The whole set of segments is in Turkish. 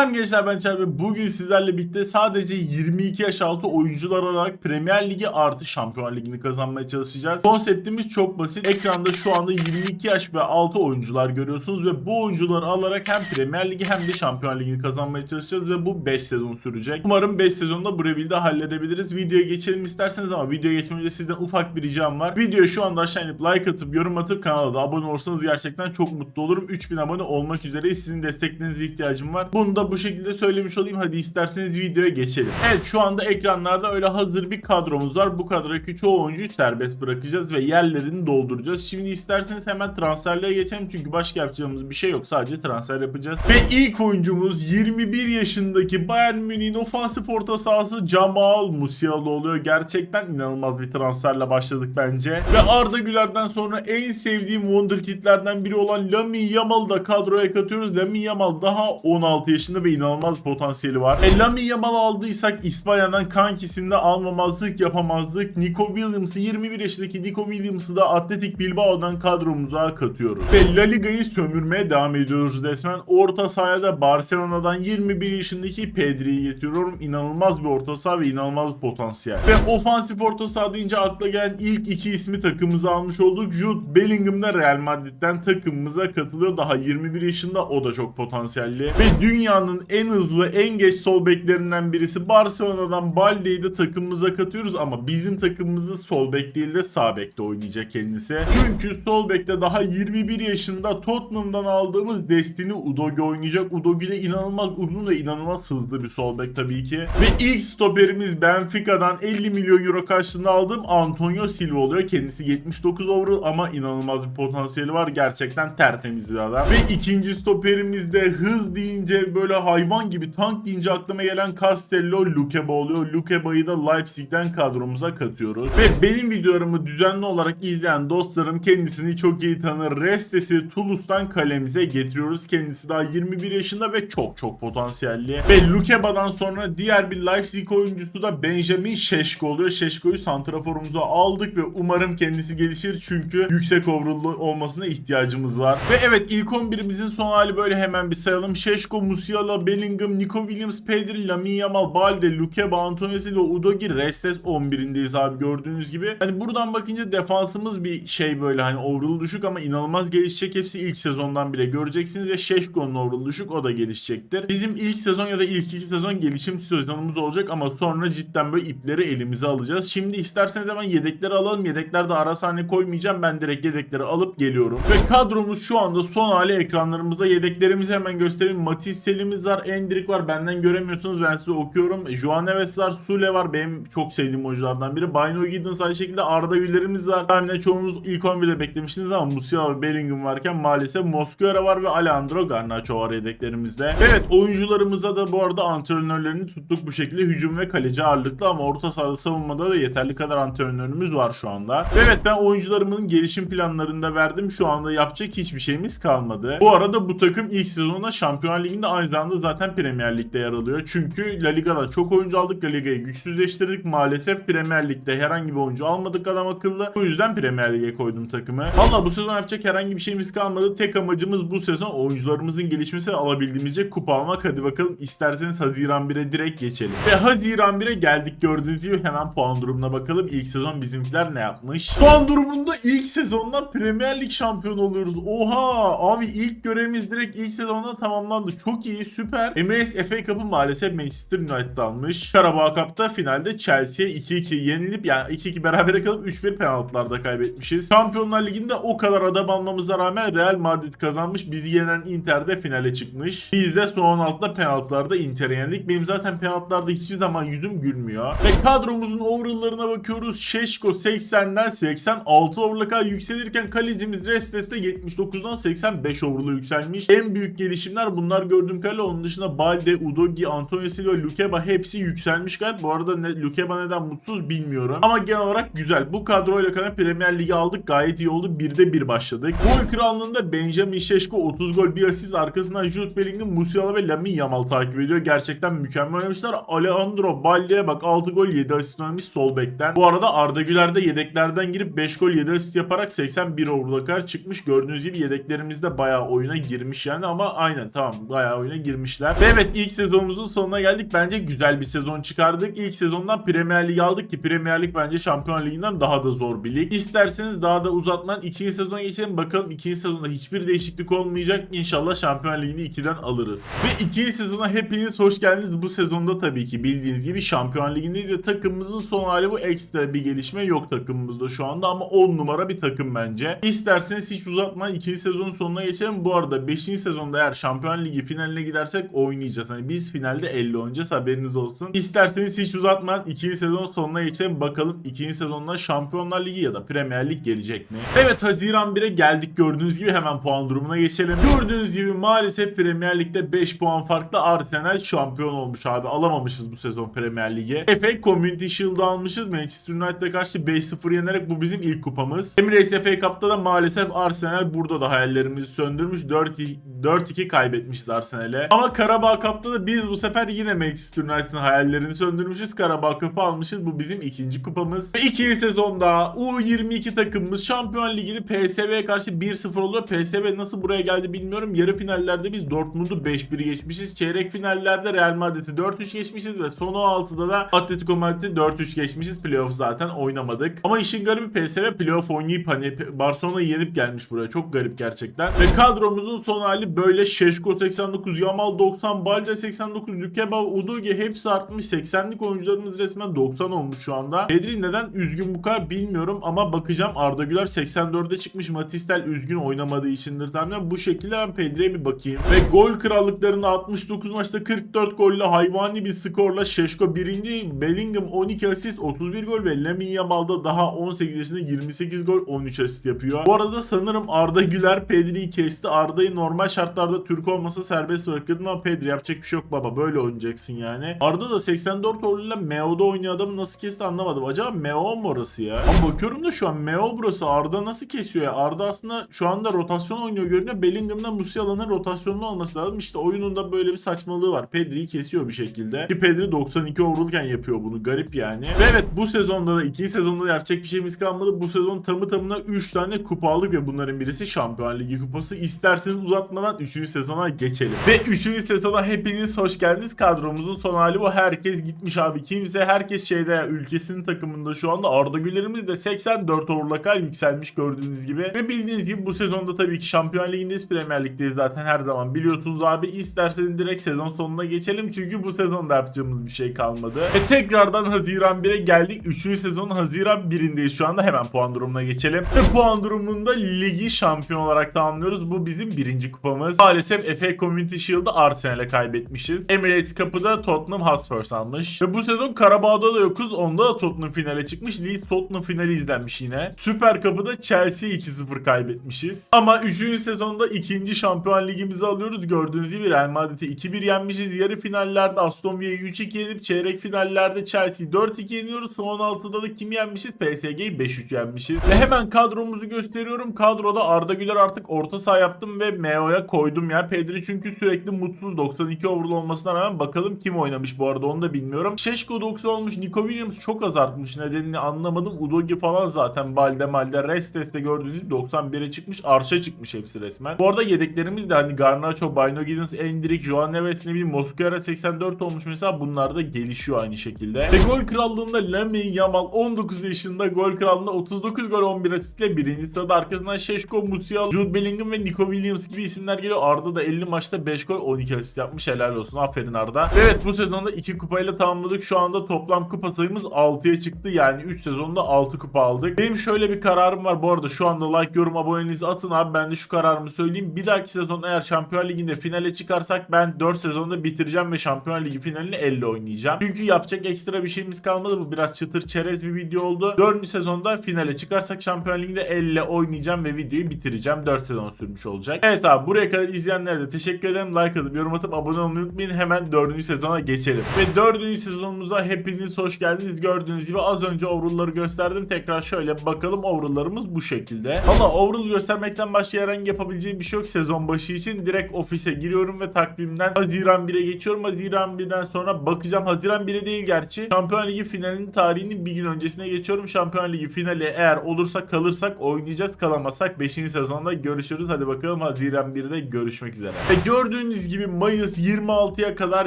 Selam gençler ben ve bugün sizlerle birlikte sadece 22 yaş altı oyuncular olarak Premier Ligi artı Şampiyonlar Ligi'ni kazanmaya çalışacağız. Konseptimiz çok basit. Ekranda şu anda 22 yaş ve altı oyuncular görüyorsunuz ve bu oyuncuları alarak hem Premier Ligi hem de Şampiyonlar Ligi'ni kazanmaya çalışacağız ve bu 5 sezon sürecek. Umarım 5 sezonda rebuild'i halledebiliriz. Videoya geçelim isterseniz ama videoya geçmeden önce sizden ufak bir ricam var. Videoya şu anda aşağı inip like atıp yorum atıp kanala da abone olursanız gerçekten çok mutlu olurum. 3000 abone olmak üzereyiz. Sizin desteklerinize ihtiyacım var. Bunu da bu şekilde söylemiş olayım. Hadi isterseniz videoya geçelim. Evet şu anda ekranlarda öyle hazır bir kadromuz var. Bu kadrodaki çoğu oyuncuyu serbest bırakacağız ve yerlerini dolduracağız. Şimdi isterseniz hemen transferliğe geçelim. Çünkü başka yapacağımız bir şey yok. Sadece transfer yapacağız. Ve ilk oyuncumuz 21 yaşındaki Bayern Münih'in ofansif orta sahası Jamal Musiala oluyor. Gerçekten inanılmaz bir transferle başladık bence. Ve Arda Güler'den sonra en sevdiğim wonderkidlerden biri olan Lamine Yamal'ı da kadroya katıyoruz. Lamine Yamal daha 16 yaşında ve inanılmaz potansiyeli var. E Lamine Yamal aldıysak İspanya'dan kankisini de almamazlık yapamazdık. Nico Williams'ı 21 yaşındaki Nico Williams'ı da Atletic Bilbao'dan kadromuza katıyoruz. Ve La Liga'yı sömürmeye devam ediyoruz resmen. Orta sahaya da Barcelona'dan 21 yaşındaki Pedri'yi getiriyorum. İnanılmaz bir orta saha ve inanılmaz bir potansiyel. Ve ofansif orta saha deyince akla gelen ilk iki ismi takımımıza almış olduk. Jude Bellingham da Real Madrid'den takımımıza katılıyor. Daha 21 yaşında o da çok potansiyelli. Ve dünyanın en hızlı, en geç sol beklerinden birisi Barcelona'dan Balde'yi de takımımıza katıyoruz ama bizim takımımızı sol bek değil de sağ bekte oynayacak kendisi. Çünkü sol bekte daha 21 yaşında Tottenham'dan aldığımız Destiny Udogi oynayacak. Udogi de inanılmaz uzun ve inanılmaz hızlı bir sol bek tabii ki. Ve ilk stoperimiz Benfica'dan 50 milyon euro karşılığında aldığım Antonio Silva oluyor. Kendisi 79 overall ama inanılmaz bir potansiyeli var. Gerçekten tertemiz bir adam. Ve ikinci stoperimiz de hız deyince böyle hayvan gibi tank deyince aklıma gelen Castello Lukeba oluyor. Lukeba'yı da Leipzig'den kadromuza katıyoruz. Ve benim videolarımı düzenli olarak izleyen dostlarım kendisini çok iyi tanır. Restes'i Toulouse'dan kalemize getiriyoruz. Kendisi daha 21 yaşında ve çok çok potansiyelli. Ve Lukeba'dan sonra diğer bir Leipzig oyuncusu da Benjamin Şeşko oluyor. Şeşko'yu santraforumuza aldık ve umarım kendisi gelişir çünkü yüksek overall olmasına ihtiyacımız var. Ve evet ilk 11'imizin son hali böyle hemen bir sayalım. Şeşko, Musiala, Bellingham, Nico Williams, Pedri, Lamine Yamal, Balde, Lukeba, Antonio Silva, Udogi, Restes 11'indeyiz abi gördüğünüz gibi. Hani buradan bakınca defansımız bir şey böyle hani overall düşük ama inanılmaz gelişecek. Hepsi ilk sezondan bile göreceksiniz ya Şeşko'nun overall düşük o da gelişecektir. Bizim ilk sezon ya da ilk iki sezon gelişim sezonumuz olacak ama sonra cidden böyle ipleri elimize alacağız. Şimdi isterseniz hemen yedekleri alalım. Yedeklerde ara sahne koymayacağım. Ben direkt yedekleri alıp geliyorum. Ve kadromuz şu anda son hali ekranlarımızda. Yedeklerimizi hemen göstereyim. Matisse Telimiz var. Endrick var. Benden göremiyorsunuz. Ben size okuyorum. Joan Neves var. Sule var. Benim çok sevdiğim oyunculardan biri. Bino Giddens aynı şekilde Arda Güler'imiz var. Ben çoğunuz ilk 11'de beklemiştiniz ama Musiala ve Bellingham varken maalesef Mosquera var ve Alejandro Garnacho var yedeklerimizde. Evet oyuncularımıza da bu arada antrenörlerini tuttuk bu şekilde hücum ve kaleci ağırlıklı ama orta sahada savunmada da yeterli kadar antrenörümüz var şu anda. Evet ben oyuncularımın gelişim planlarını da verdim. Şu anda yapacak hiçbir şeyimiz kalmadı. Bu arada bu takım ilk sezonda Şampiyonlar Ligi'nde aynı zamanda zaten Premier Lig'de yer alıyor. Çünkü La Liga'dan çok oyuncu aldık. La Liga'yı güçsüzleştirdik. Maalesef Premier Lig'de herhangi bir oyuncu almadık adam akıllı. Bu yüzden Premier Lig'e koydum takımı. Valla bu sezon yapacak herhangi bir şeyimiz kalmadı. Tek amacımız bu sezon oyuncularımızın gelişmesi alabildiğimizce kupa almak. Hadi bakalım isterseniz Haziran 1'e direkt geçelim. Ve Haziran 1'e geldik gördüğünüz gibi hemen puan durumuna bakalım. İlk sezon bizimkiler ne yapmış? Puan durumunda ilk sezonda Premier Lig şampiyonu oluyoruz. Oha abi ilk görevimiz direkt ilk sezonda tamamlandı. Çok iyi süper. Emirates FA Cup'ı maalesef Manchester United almış. Carabao Cup'ta finalde Chelsea'ye 2-2 yenilip yani 2-2 berabere kalıp 3-1 penaltılarda kaybetmişiz. Şampiyonlar Ligi'nde o kadar adam almamıza rağmen Real Madrid kazanmış. Bizi yenen Inter de finale çıkmış. Biz de son 16'da penaltılarda Inter'i yendik. Benim zaten penaltılarda hiçbir zaman yüzüm gülmüyor. Ve kadromuzun overall'larına bakıyoruz. Şeşko 80'den 86 overall'a yükselirken kalecimiz Restes de 79'dan 85 overall'a yükselmiş. En büyük gelişimler bunlar gördüğüm kadarıyla. Onun dışında Balde, Udogi, Antonio Silva, Lukeba hepsi yükselmiş gayet. Bu arada ne, Lukeba neden mutsuz bilmiyorum. Ama genel olarak güzel. Bu kadroyla kadar Premier Ligi aldık. Gayet iyi oldu. Birde bir başladık. Gol krallığında Benjamin Şeşko 30 gol bir asist. Arkasından Jude Bellingham, Musiala ve Lamine Yamal takip ediyor. Gerçekten mükemmel oynamışlar. Alejandro Balde'ye bak 6 gol 7 asist oynamış sol bekten. Bu arada Arda Güler de yedeklerden girip 5 gol 7 asist yaparak 81 overall'a kadar çıkmış. Gördüğünüz gibi yedeklerimizde bayağı oyuna girmiş yani ama aynen tamam bayağı oyuna girmiş. Girmişler. Ve evet ilk sezonumuzun sonuna geldik. Bence güzel bir sezon çıkardık. İlk sezondan Premier Lig aldık ki Premier Lig bence Şampiyon Ligi'nden daha da zor bir lig. İsterseniz daha da uzatmadan ikinci sezona geçelim. Bakalım ikinci sezonda hiçbir değişiklik olmayacak. İnşallah Şampiyon Ligi'ni 2'den alırız. Ve ikinci sezona hepiniz hoş geldiniz. Bu sezonda tabii ki bildiğiniz gibi Şampiyon Ligi'ndeyiz ve takımımızın son hali bu ekstra bir gelişme yok takımımızda şu anda ama 10 numara bir takım bence. İsterseniz hiç uzatmadan ikinci sezonun sonuna geçelim. Bu arada 5. sezonda eğer Şampiyon Ligi finaline gidersek oynayacağız. Hani biz finalde 50 oynayacağız haberiniz olsun. İsterseniz hiç uzatmadan ikinci sezon sonuna geçelim. Bakalım ikinci sezonda Şampiyonlar Ligi ya da Premier Lig gelecek mi? Evet Haziran 1'e geldik gördüğünüz gibi hemen puan durumuna geçelim. Gördüğünüz gibi maalesef Premier Lig'de 5 puan farklı Arsenal şampiyon olmuş abi. Alamamışız bu sezon Premier Lig'e. FA Community Shield'ı almışız. Manchester United'a karşı 5-0 yenerek bu bizim ilk kupamız. Emirates FA Cup'ta da maalesef Arsenal burada da hayallerimizi söndürmüş. 4-2 kaybetmişiz Arsenal'e. Ama Karabağ Cup'ta da biz bu sefer yine Manchester United'ın hayallerini söndürmüşüz. Karabağ Cup'ı almışız. Bu bizim ikinci kupamız. İkinci sezonda U22 takımımız Şampiyon Ligi'ni PSV'ye karşı 1-0 oluyor. PSV nasıl buraya geldi bilmiyorum. Yarı finallerde biz Dortmund'u 5-1 geçmişiz. Çeyrek finallerde Real Madrid'i 4-3 geçmişiz ve son 16'da da Atletico Madrid'i 4-3 geçmişiz. Playoff zaten oynamadık. Ama işin garibi PSV playoff oynayıp hani Barcelona'yı yenip gelmiş buraya. Çok garip gerçekten. Ve kadromuzun son hali böyle. Şeşko 89, Yamal 90, Balde 89, Lükeba, Udogi hepsi artmış. 80'lik oyuncularımız resmen 90 olmuş şu anda. Pedri neden üzgün bu kadar bilmiyorum ama bakacağım. Arda Güler 84'e çıkmış. Matistel üzgün oynamadığı içindir tahminen. Bu şekilde ben Pedri'ye bir bakayım. Ve gol krallıklarında 69 maçta 44 golle hayvani bir skorla Şeşko birinci, Bellingham 12 asist, 31 gol ve Lamine Yamal'da daha 18 yaşında 28 gol 13 asist yapıyor. Bu arada sanırım Arda Güler Pedri'yi kesti. Arda'yı normal şartlarda Türk olmasa serbest bırakırdım ama Pedri yapacak bir şey yok baba. Böyle oynayacaksın yani. Arda da 84 golüyle Meo'da oynuyor adamı nasıl kesti anlamadım. Acaba Meo mu orası ya? Ama bakıyorum da şu an Meo burası. Arda nasıl kesiyor ya? Arda aslında şu anda rotasyon oynuyor görünüyor. Bellingham'dan Musiala'nın rotasyonlu olması lazım. İşte oyununda böyle bir saçmalığı var. Pedri'yi kesiyor bir şekilde. Ki Pedri 92 overall'ken yapıyor bunu. Garip yani. Ve evet bu sezonda da ikinci sezonda da yapacak bir şeyimiz kalmadı. Bu sezon tamı tamına 3 tane kupa aldık ve bunların birisi Şampiyon Ligi kupası. İsterseniz uzatmadan 3. sezona geçelim. Ve 3. sezona hepiniz hoş geldiniz. Kadromuzun son hali bu. Herkes gitmiş abi. Kimse herkes şeyde ülkesinin takımında şu anda Arda Güler'imiz de 84 overall'a kadar yükselmiş gördüğünüz gibi. Ve bildiğiniz gibi bu sezonda tabii ki Şampiyon Ligi'ndeyiz. Premier Lig'deyiz zaten her zaman biliyorsunuz abi. İsterseniz direkt sezon sonuna geçelim. Çünkü bu sezonda yapacağımız bir şey kalmadı. Ve tekrardan Haziran 1'e geldik. 3. sezonun Haziran 1'indeyiz şu anda. Hemen puan durumuna geçelim. Ve puan durumunda ligi şampiyon olarak tamamlıyoruz. Bu bizim birinci kupamız. Maalesef FA Community Shield'ı Arsenal'e kaybetmişiz. Emirates Cup'ı Tottenham Hotspur almış. Ve bu sezon Karabağ'da da yokuz. Onda da Tottenham finale çıkmış. Leeds Tottenham finali izlenmiş yine. Süper Cup'ı Chelsea 2-0 kaybetmişiz. Ama 3. sezonda ikinci şampiyon ligimizi alıyoruz. Gördüğünüz gibi Real Madrid'i 2-1 yenmişiz. Yarı finallerde Aston Villa'yı 3-2 yenip çeyrek finallerde Chelsea'yi 4-2 yeniyoruz. Son 16'da da kimi yenmişiz? PSG'yi 5-3 yenmişiz. Ve hemen kadromuzu gösteriyorum. Kadroda Arda Güler artık orta saha yaptım ve Meo'ya koydum ya. Pedri çünkü sürekli mutsuz 92 overall olmasına rağmen bakalım kim oynamış bu arada onu da bilmiyorum. Şeşko 90 olmuş. Nico Williams çok az artmış. Nedenini anlamadım. Udogi falan zaten Balde Malde Restes'te gördüğünüz gibi 91'e çıkmış. Arşa çıkmış hepsi resmen. Bu arada yedeklerimiz de hani Garnacho, Bino Giddens, Endrick, Joan Neves ne bileyim Mosquera 84 olmuş mesela. Bunlar da gelişiyor aynı şekilde. Ve gol krallığında Lamine Yamal 19 yaşında gol krallığında 39 gol 11 asistle birinci sırada. Arkasından Şeşko, Musial, Jude Bellingham ve Nico Williams gibi isimler geliyor. Arda da 50 maçta 5 gol 12 asist yapmış. Helal olsun. Aferin Arda. Evet bu sezonda 2 kupayla tamamladık. Şu anda toplam kupa sayımız 6'ya çıktı. Yani 3 sezonda 6 kupa aldık. Benim şöyle bir kararım var. Bu arada şu anda like, yorum, aboneliğinizi atın abi. Ben de şu kararımı söyleyeyim. Bir dahaki sezon eğer Şampiyon Ligi'nde finale çıkarsak ben 4 sezonda bitireceğim ve Şampiyon Ligi finalini 50 oynayacağım. Çünkü yapacak ekstra bir şeyimiz kalmadı. Bu biraz çıtır çerez bir video oldu. 4. sezonda finale çıkarsak Şampiyon Ligi'nde 50 oynayacağım ve videoyu bitireceğim. 4 sezon sürmüş olacak. Evet abi buraya kadar izleyenlere de teşekkür ederim. Like atıp yorum atıp abone olmayı unutmayın. Hemen 4. sezona geçelim. Ve 4. sezonumuza hepiniz hoş geldiniz. Gördüğünüz gibi az önce overall'ları gösterdim. Tekrar şöyle bakalım overall'larımız bu şekilde. Valla overall göstermekten başka herhangi yapabileceğim bir şey yok sezon başı için. Direkt ofise giriyorum ve takvimden Haziran 1'e geçiyorum. Haziran 1'den sonra bakacağım. Haziran 1'e değil gerçi. Şampiyon Ligi finalinin tarihinin bir gün öncesine geçiyorum. Şampiyon Ligi finali eğer olursa kalırsak oynayacağız. Kalamazsak 5. sezonda görüşürüz. Hadi bakalım Haziran 1'de görüşmek üzere. Ve gördüğünüz Gördüğünüz gibi Mayıs 26'ya kadar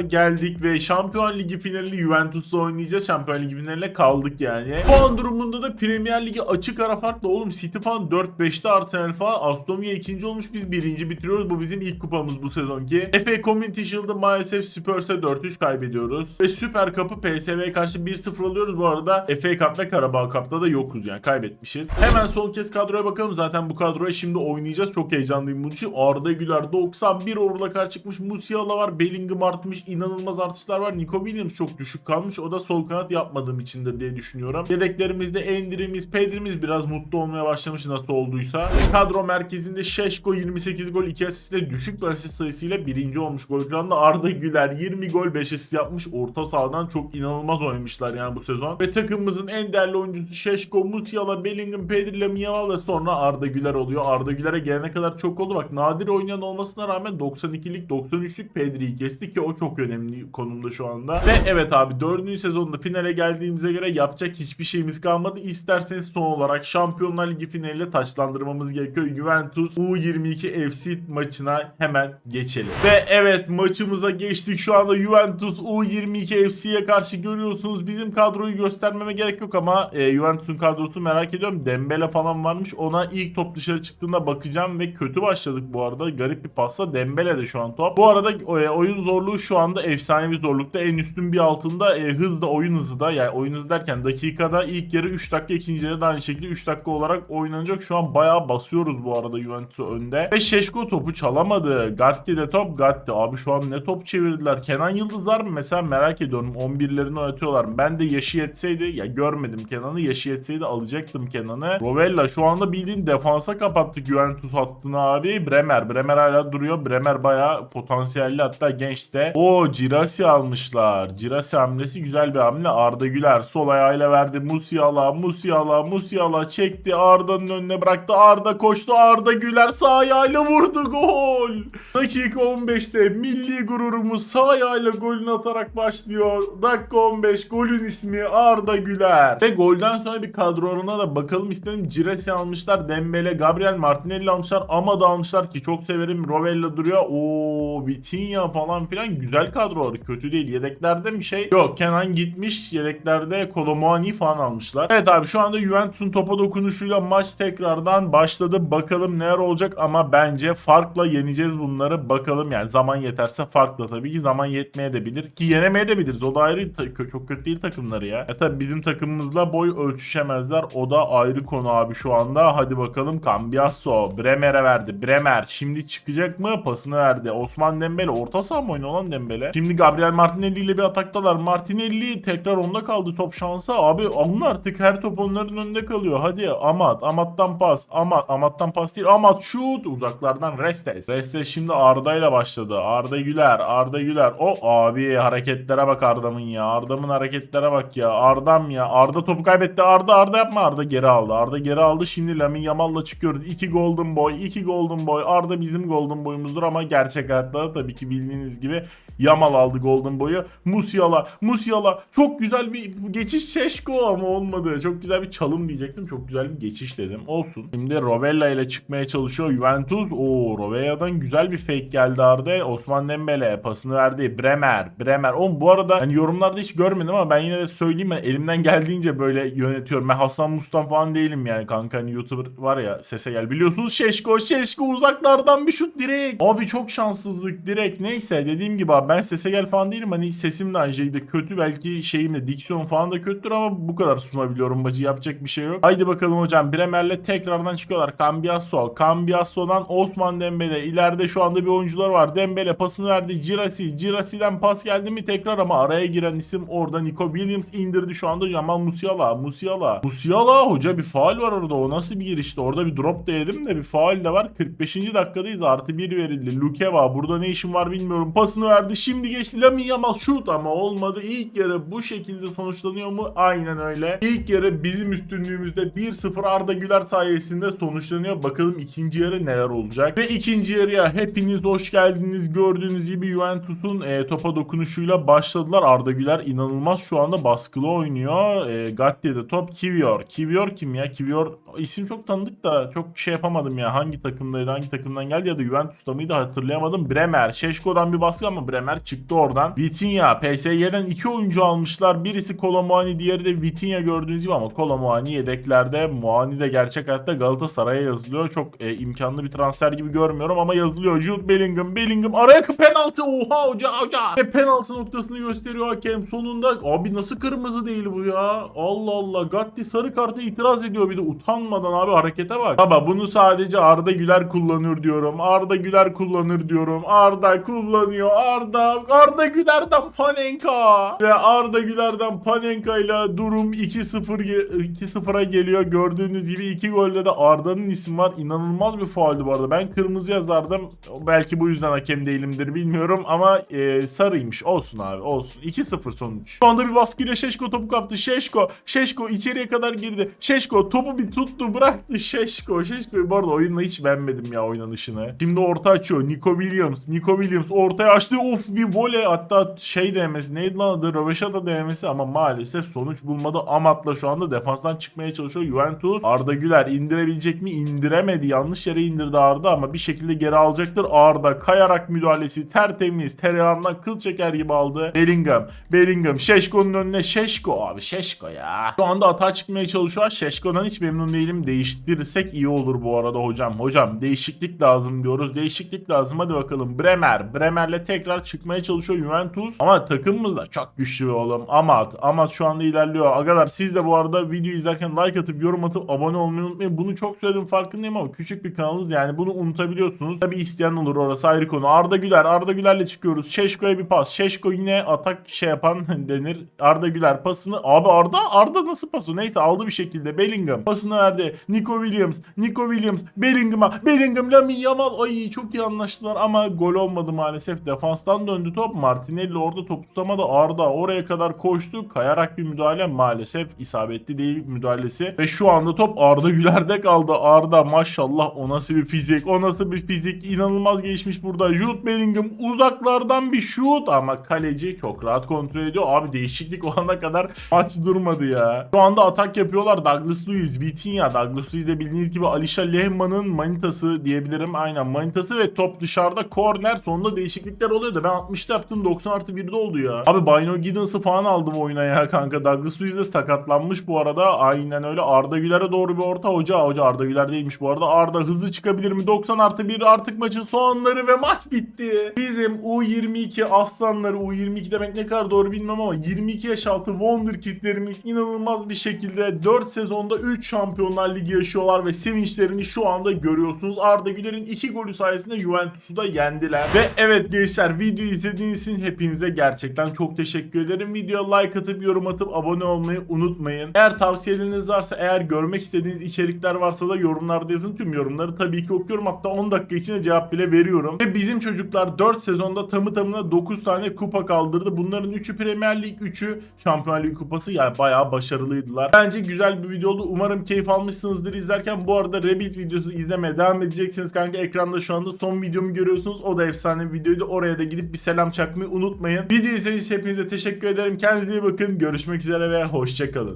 geldik ve Şampiyon Ligi finalini Juventus'la oynayacağız. Şampiyon Ligi finaline kaldık yani. Puan durumunda da Premier Ligi açık ara farklı. Oğlum City falan 4-5'te Arsenal falan. Aston Villa ikinci olmuş biz birinci bitiriyoruz. Bu bizim ilk kupamız bu sezonki. FA Community Shield'ı maalesef Spurs'e 4-3 kaybediyoruz. Ve Süper Cup'ı PSV'ye karşı 1-0 alıyoruz. Bu arada FA Cup ve Karabağ Cup'ta da yokuz yani kaybetmişiz. Hemen son kez kadroya bakalım. Zaten bu kadroya şimdi oynayacağız. Çok heyecanlıyım bunun için. Arda Güler 91 orada kar çıkmış. Musiala var. Bellingham artmış. inanılmaz artışlar var. Nico Williams çok düşük kalmış. O da sol kanat yapmadığım içindir diye düşünüyorum. Yedeklerimizde Endirimiz, Pedri'miz biraz mutlu olmaya başlamış nasıl olduysa. Kadro merkezinde Şeşko 28 gol 2 asistle düşük bir asist sayısıyla birinci olmuş gol kralında. Arda Güler 20 gol 5 asist yapmış. Orta sahadan çok inanılmaz oynamışlar yani bu sezon. Ve takımımızın en değerli oyuncusu Şeşko, Musiala, Bellingham, Pedri, Lamine ve sonra Arda Güler oluyor. Arda Güler'e gelene kadar çok oldu. Bak nadir oynayan olmasına rağmen 92'lik 93'lük Pedri'yi kesti ki o çok önemli konumda şu anda. Ve evet abi 4. sezonda finale geldiğimize göre yapacak hiçbir şeyimiz kalmadı. İsterseniz son olarak Şampiyonlar Ligi finaliyle taçlandırmamız gerekiyor. Juventus U22 FC maçına hemen geçelim. Ve evet maçımıza geçtik. Şu anda Juventus U22 FC'ye karşı görüyorsunuz. Bizim kadroyu göstermeme gerek yok ama e, Juventus'un kadrosu merak ediyorum. Dembele falan varmış. Ona ilk top dışarı çıktığında bakacağım ve kötü başladık bu arada. Garip bir pasla. Dembele de şu an top. Bu arada e, oyun zorluğu şu anda efsanevi zorlukta. En üstün bir altında e, hız da oyun hızı da yani oyun hızı derken dakikada ilk yarı 3 dakika ikinci yarı da aynı şekilde 3 dakika olarak oynanacak. Şu an bayağı basıyoruz bu arada Juventus'u önde. Ve Şeşko topu çalamadı. Gatti de top Gatti. Abi şu an ne top çevirdiler. Kenan Yıldız var mı? Mesela merak ediyorum. 11'lerini oynatıyorlar. Ben de yaşı yetseydi ya görmedim Kenan'ı. Yaşı yetseydi alacaktım Kenan'ı. Rovella şu anda bildiğin defansa kapattık Juventus hattını abi. Bremer. Bremer hala duruyor. Bremer bayağı potansiyelli hatta genç de. O Cirasi almışlar. Cirasi hamlesi güzel bir hamle. Arda Güler sol ayağıyla verdi. Musiala, Musiala, Musiala çekti. Arda'nın önüne bıraktı. Arda koştu. Arda Güler sağ ayağıyla vurdu. Gol. Dakika 15'te milli gururumuz sağ ayağıyla golünü atarak başlıyor. Dakika 15 golün ismi Arda Güler. Ve golden sonra bir kadrolarına da bakalım istedim. Ciresi almışlar. Dembele, Gabriel Martinelli almışlar. Amada almışlar ki çok severim. Rovella duruyor. Oo Vitinha falan filan güzel kadroları. Kötü değil. Yedeklerde bir şey yok. Kenan gitmiş. Yedeklerde Kolomani falan almışlar. Evet abi şu anda Juventus'un topa dokunuşuyla maç tekrardan başladı. Bakalım neler olacak ama bence farkla yeneceğiz bunları. Bakalım yani zaman yeterse farkla tabii ki zaman yetmeye de bilir. Ki yenemeye de biliriz. O da ayrı çok kötü değil takımları ya. E tabii bizim takımımızla boy ölçüşemezler. O da ayrı konu abi şu anda. Hadi bakalım Cambiasso Bremer'e verdi. Bremer şimdi çıkacak mı? Pasını verdi. Osman Dembele orta saha mı oynuyor lan Dembele? Şimdi Gabriel Martinelli ile bir ataktalar. Martinelli tekrar onda kaldı top şansa. Abi alın artık her top onların önünde kalıyor. Hadi Amat. Amat'tan pas. Amat. Amat'tan pas değil. Amat şut. Uzaklardan Restes. Restes şimdi Arda ile başladı. Arda Güler. Arda Güler. O abi hareketlere bak Arda'mın ya. Arda'mın hareketlere bak ya. Arda'm ya. Arda topu kaybetti. Arda Arda yapma. Arda geri aldı. Arda geri aldı. Şimdi Lamin Yamal'la çıkıyoruz. 2 Golden Boy. 2 Golden Boy. Arda bizim Golden Boy'umuzdur ama gerçek hayatta tabii ki bildiğiniz gibi Yamal aldı Golden Boy'u. Musiala. Musiala. Çok güzel bir geçiş Şeşko ama olmadı. Çok güzel bir çalım diyecektim. Çok güzel bir geçiş dedim. Olsun. Şimdi Rovella ile çıkmaya çalışıyor Juventus. Oo Rovella'dan güzel bir fake geldi Arda. Osman Dembele pasını verdi. Bremer. Bremer. Oğlum bu arada hani yorumlarda hiç görmedim ama ben yine de söyleyeyim. Ben elimden geldiğince böyle yönetiyorum. Ben Hasan Mustan falan değilim yani kanka. Hani YouTuber var ya sese gel. Biliyorsunuz Şeşko. Şeşko uzaklardan bir şut direkt. Abi çok şanssızlık direkt. Neyse dediğim gibi abi ben sese gel falan değilim. Hani sesim de aynı şekilde kötü. Belki şeyimle diksiyon falan da kötüdür ama bu kadar sunabiliyorum bacı. Yapacak bir şey yok. Haydi bakalım hocam. Bremer'le tekrardan çıkıyorlar. Cambiasso. Cambiasso'dan Osman Dembele. İleride şu anda bir oyuncular var. Dembele pasını verdi. Girasi. Girasi'den pas geldi mi tekrar ama araya giren isim orada Nico Williams indirdi şu anda Yamal Musiala. Musiala. Musiala hoca bir faal var orada. O nasıl bir girişti? Orada bir drop da yedim de bir faal de var. 45. dakikadayız. Artı 1 verildi. Lukeva. Burada ne işin var bilmiyorum. Pasını verdi. Şimdi geçti. Lamine Yamal şut ama olmadı. İlk yarı bu şekilde sonuçlanıyor mu? Aynen öyle. İlk yarı bizim üstünlüğümüzde 1-0 Arda Güler sayesinde sonuçlanıyor. Bakalım ikinci yarı neler olacak. Ve ikinci yarıya hepiniz hoş geldiniz. Gördüğünüz gibi Juventus'un e, topa dokunuşuyla başladılar. Arda Güler inanılmaz şu anda baskılı oynuyor. E, Gatti'de top Kivior. Kivior kim ya? Kivior isim çok tanıdık da çok şey yapamadım ya. Hangi takımdaydı? Hangi takımdan geldi ya da Juventus'ta mıydı hatırlayamadım. Bremer. Şeşko'dan bir baskı ama Bremer çıktı oradan. Vitinha. PSG'den iki oyuncu almışlar. Birisi Kolomuani diğeri de Vitinha gördüğünüz gibi ama Kolomuani yedeklerde. Muani de gerçek hayatta Galatasaray'a yazılıyor. Çok e, imkanlı bir transfer gibi görmüyorum ama yazılıyor. Jude Bellingham. Bellingham araya penaltı. Oha hoca hoca. Ve penaltı noktasını gösteriyor hakem. Sonunda abi nasıl kırmızı değil bu ya? Allah Allah. Gatti sarı kartı itiraz ediyor bir de utanmadan abi harekete bak. Baba bunu sadece Arda Güler kullanır diyorum. Arda Güler kullanır diyorum. Arda kullanıyor. Arda. Arda Güler'den Panenka. Ve Arda Güler'den Panenka ile durum 2-0 ge- 2-0'a geliyor. Gördüğünüz gibi iki golde de Arda'nın ismi var. İnanılmaz bir fauldü bu arada. Ben kırmızı yazardım. Belki bu yüzden hakem değilimdir bilmiyorum ama e, sarıymış. Olsun abi olsun. 2-0 sonuç. Şu anda bir baskıyla Şeşko topu kaptı. Şeşko. Şeşko içeriye kadar girdi. Şeşko topu bir tuttu bıraktı. Şeşko. Şeşko. Bu arada oyunla hiç beğenmedim ya oynanışını. Şimdi orta açıyor. Nico Williams. Nico Williams ortaya açtı. Of bir voley. Hatta şey değmesi. Neydi lan adı? Röveşata değmesi ama maalesef sonuç bulmadı. Amat'la şu anda defanstan çıkmaya çalışıyor. Juventus. Arda Güler indirebilecek mi? İndiremedi. Yanlış yere indirdi Arda ama bir şekilde geri alacaktır. Arda kayarak müdahalesi tertemiz. Tereyağından kıl çeker gibi aldı. Bellingham. Bellingham. Şeşko'nun önüne. Şeşko abi. Şeşko ya. Şu anda atağa çıkmaya çalışıyor. Şeşko'dan hiç memnun değilim. Değiştirirsek iyi olur bu arada hocam. Hocam değişiklik lazım diyoruz. Değişiklik lazım. Hadi bakalım. Bremer. Bremer'le tekrar çıkmaya çalışıyor Juventus. Ama takımımız da çok güçlü oğlum. Amat. Amat şu anda ilerliyor. Agalar siz de bu arada video izlerken like atıp yorum atıp abone olmayı unutmayın. Bunu çok söyledim farkındayım ama küçük bir kanalız yani bunu unutabiliyorsunuz. Tabi isteyen olur orası ayrı konu. Arda Güler. Arda Güler'le çıkıyoruz. Şeşko'ya bir pas. Şeşko yine atak şey yapan denir. Arda Güler pasını. Abi Arda Arda nasıl pası? Neyse aldı bir şekilde. Bellingham pasını verdi. Nico Williams. Nico Williams. Bellingham'a. Bellingham Lamine Yamal. Ay çok iyi anlaştılar ama gol olmadı maalesef. Defanstan döndü top. Martinelli orada top tutamadı. Arda oraya kadar koştu. Kayarak bir müdahale maalesef isabetli değil müdahalesi. Ve şu anda top Arda Güler'de kaldı. Arda maşallah o nasıl bir fizik. O nasıl bir fizik. inanılmaz gelişmiş burada. Jude Bellingham uzaklardan bir şut ama kaleci çok rahat kontrol ediyor. Abi değişiklik olana kadar maç durmadı ya. Şu anda atak yapıyorlar. Douglas Luiz, Vitinha. Douglas Luiz de bildiğiniz gibi Alisha Lehmann'ın manitası diyebilirim. Aynen manitası ve top dışarıda korner. Sonunda değişiklikler oluyor da ben 60'ta yaptım 90 artı 1'de oldu ya. Abi Bino Giddens'ı falan aldım oyuna ya kanka. Douglas Luiz de sakatlanmış bu arada. Aynen öyle. Arda Güler'e doğru bir orta. Hoca hoca Arda Güler değilmiş bu arada. Arda hızlı çıkabilir mi? 90 artı 1 artık maçın sonları ve maç bitti. Bizim U22 aslanları U22 demek ne kadar doğru bilmem ama 22 yaş altı Wonderkid'lerimiz inanılmaz bir şekilde 4 sezonda 3 Şampiyonlar Ligi yaşıyorlar ve sevinçlerini şu anda görüyorsunuz. Arda Güler'in 2 golü sayesinde Juventus'u da yendiler. Ve evet gençler videoyu izlediğiniz için hepinize gerçekten çok teşekkür ederim. Videoya like atıp yorum atıp abone olmayı unutmayın. Eğer tavsiyeleriniz varsa eğer görmek istediğiniz içerikler varsa da yorumlarda yazın. Tüm yorumları tabii ki okuyorum. Hatta 10 dakika içinde cevap bile veriyorum. Ve bizim çocuklar 4 sezonda tamı tamına 9 tane kupa kaldırdı. Bunların 3'ü Premier Lig, 3'ü Şampiyonlar Ligi kupası. Yani bayağı başarılıydılar. Bence güzel bir video oldu. Umarım keyif almışsınızdır izlerken. Bu arada Rebuild videosu izlemeye devam edeceksiniz kanka. Ekranda şu anda son videomu görüyorsunuz. O da efsane bir videoydu. Oraya da gidip bir selam çakmayı unutmayın. Video izlediğiniz hepinize teşekkür ederim. Kendinize iyi bakın. Görüşmek üzere ve hoşçakalın.